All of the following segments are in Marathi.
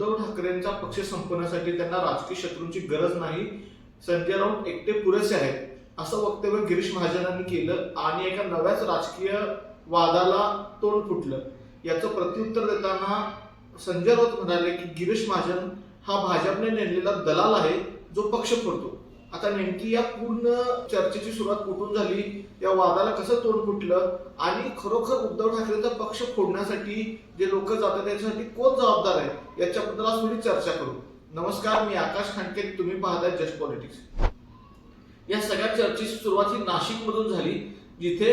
उद्धव ठाकरेंचा पक्ष संपवण्यासाठी त्यांना राजकीय शत्रूंची गरज नाही. संजय राऊत एकटे पुरेसे आहेत असं वक्तव्य गिरीश महाजनांनी केलं आणि एका नव्याच राजकीय वादाला तोंड फुटलं. याचं प्रत्युत्तर देताना संजय राऊत म्हणाले की गिरीश महाजन हा भाजपने नेमलेला दलाल आहे जो पक्ष फोडतो. आता नेमकी या पूर्ण चर्चेची सुरुवात कुठून झाली? या वादाला कसं तोंड फुटलं? आणि खरोखर उद्धव ठाकरेंचा पक्ष फोडण्यासाठी जे लोक जातात त्याच्यासाठी कोण जबाबदार आहे? याच्याबद्दल आज थोडी चर्चा करू. नमस्कार मी आकाश खांडके तुम्ही पाहताय जस्ट पॉलिटिक्स. या सगळ्या चर्चेची सुरुवात ही नाशिक मधून झाली जिथे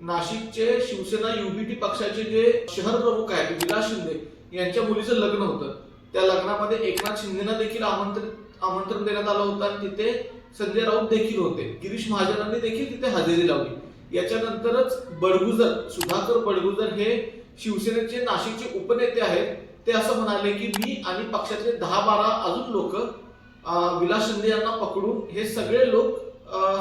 नाशिकचे शिवसेना युबीटी पक्षाचे जे शहर प्रमुख आहेत विलास शिंदे यांच्या मुलीचं लग्न होतं. त्या लग्नामध्ये एकनाथ शिंदेना देखील आमंत्रित आमंत्रण देण्यात आलं होतं तिथे संजय राऊत देखील होते. गिरीश महाजनांनी देखील तिथे हजेरी लावली. याच्यानंतरच बडगुजर सुधाकर बडगुजर हे शिवसेनेचे नाशिकचे उपनेते आहेत. ते असं म्हणाले की मी आणि पक्षाचे दहा बारा अजून लोक विलास शिंदे यांना पकडून हे सगळे लोक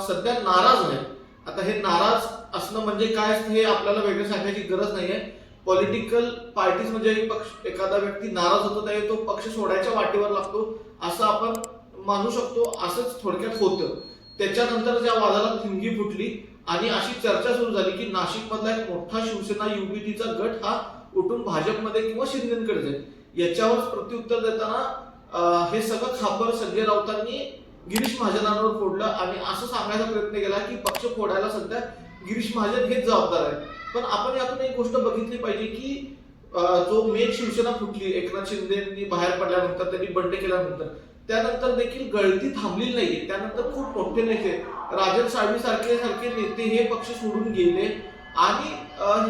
सध्या नाराज आहेत. आता हे नाराज असणं म्हणजे काय असतं हे आपल्याला वेगळं सांगायची गरज नाहीये. पॉलिटिकल पार्टीज म्हणजे एक पक्ष एखादा व्यक्ती नाराज होतो त्यावेळी तो पक्ष सोडायच्या वाटेवर लागतो असं आपण मानू शकतो असंच थोडक्यात होतं. त्याच्यानंतर ज्या वादाला थिंगी फुटली आणि अशी चर्चा सुरू झाली की नाशिक मधला एक मोठा शिवसेना युबीटीचा गट हा उठून भाजपमध्ये किंवा शिंदेकडे जाईल याच्यावर प्रत्युत्तर देताना हे सगळं खापर संजय राऊतांनी गिरीश महाजनांवर फोडलं आणि असं सांगायचा प्रयत्न केला की पक्ष फोडायला सध्या गिरीश महाजन हेच जबाबदार आहे पण आपण यातून एक गोष्ट बघितली पाहिजे की जो मेन शिवसेना फुटली एकनाथ शिंदेनी बाहेर पडल्यानंतर त्यांनी बंड केल्यानंतर त्यानंतर देखील गळती थांबलेली नाहीये. त्यानंतर खूप मोठे नेते राजन साळवी सारखे सारखे नेते हे पक्ष सोडून गेले. आणि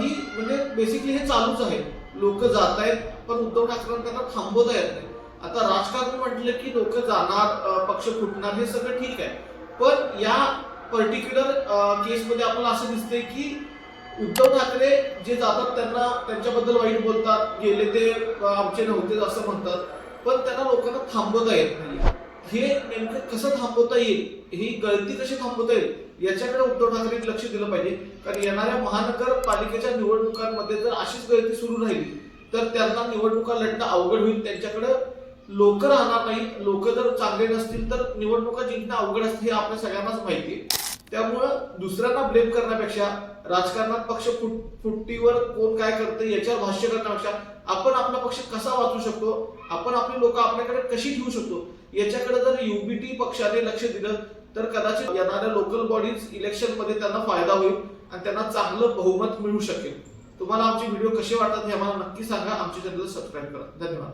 ही म्हणजे बेसिकली हे चालूच आहे. लोक जात आहेत पण उद्धव ठाकरे त्यांना थांबवता येत नाही. आता राजकारण म्हटलं की लोक जाणार पक्ष फुटणार हे सगळं ठीक आहे. पण या पर्टिक्युलर केसमध्ये आपल्याला असं दिसतंय की उद्धव ठाकरे जे जातात त्यांना त्यांच्याबद्दल वाईट बोलतात. गेले ते आमचे नव्हते असं म्हणतात. पण त्यांना लोकांना थांबवता येत नाही हे नेमकं कसं थांबवता येईल? ही गळती कशी थांबवता येईल? याच्याकडे उद्धव ठाकरे लक्ष दिलं पाहिजे. कारण येणाऱ्या महानगरपालिकेच्या निवडणुकांमध्ये जर अशीच गळती सुरू राहिली तर त्यांना निवडणुका लढणं अवघड होईल. त्यांच्याकडे लोक राहणार नाहीत. लोक जर चांगले नसतील तर निवडणुका जिंकणं अवघड असते हे आपल्या सगळ्यांनाच माहिती आहे. त्यामुळं दुसऱ्यांना ब्लेम करण्यापेक्षा राजकारणात पक्ष फुट फुटीवर कोण काय करतं याच्यावर भाष्य करण्यापेक्षा आपण आपला पक्ष कसा वाचू शकतो? आपण आपली लोक आपल्याकडे कशी ठेवू शकतो? याच्याकडे जर युबीटी पक्षाने लक्ष दिलं तर कदाचित येणाऱ्या लोकल बॉडीज इलेक्शनमध्ये त्यांना फायदा होईल आणि त्यांना चांगलं बहुमत मिळू शकेल. तुम्हाला आमचे व्हिडिओ कसे वाटतात हे आम्हाला नक्की सांगा. आमच्या चॅनलला सबस्क्राईब करा. धन्यवाद.